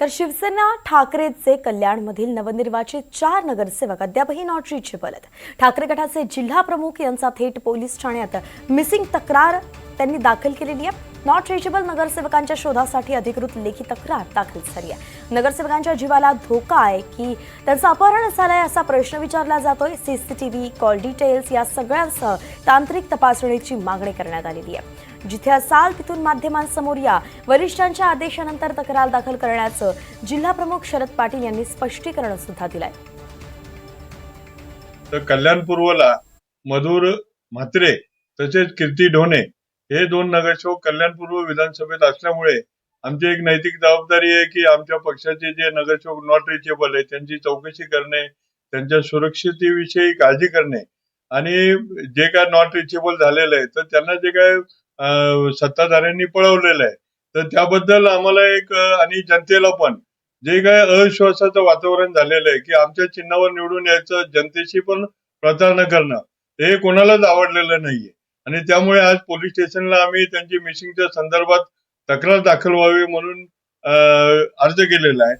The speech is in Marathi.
तर शिवसेना ठाकरेचे कल्याणमधील नवनिर्वाचित चार नगरसेवक अद्यापही नॉट रिचेबलत आहेत. ठाकरे गटाचे जिल्हा प्रमुख यांचा थेट पोलीस ठाण्यात मिसिंग तक्रार त्यांनी दाखल केलेली आहे. नॉट रिचेबल नगरसेवकांच्या शोधासाठी अधिकृत लेखी तक्रार दाखल झाली आहे. नगरसेवकांच्या जीवाला धोका आहे की त्यांचं अपहरण झालंय असा प्रश्न विचारला जातोय. सीसीटीव्ही कॉल डिटेल्स या सगळ्यांसह तांत्रिक तपासणीची मागणी करण्यात आलेली आहे. जिथे असाल तिथून माध्यमांसमोर या. वरिष्ठांच्या आदेशानंतर तक्रार दाखल करण्याचं जिल्हा प्रमुख शरद पाटील यांनी स्पष्टीकरण सुद्धा दिलंय. तर कल्याण पूर्वला मधुर म्हात्रे तसेच कीर्ती ढोणे हे दोन नगरसेवक कल्याण पूर्व विधानसभेत असल्यामुळे आमची एक नैतिक जबाबदारी आहे की आमच्या पक्षाचे जे नगरसेवक नॉट रिचेबल आहे त्यांची चौकशी करणे त्यांच्या सुरक्षितेविषयी काळजी करणे आणि जे काय नॉट रिचेबल झालेलं आहे तर त्यांना जे काय सत्ताधाऱ्यांनी पळवलेलं आहे तर त्याबद्दल आम्हाला एक आणि जनतेला पण जे काय अविश्वासाचं वातावरण झालेलं आहे की आमच्या चिन्हावर निवडून यायचं जनतेशी पण प्रतारणा करणं हे कोणालाच आवडलेलं नाहीये. आणि त्यामुळे आज पोलीस स्टेशनला आम्ही त्यांची मिसिंगच्या संदर्भात तक्रार दाखल व्हावी म्हणून अर्ज केलेला आहे.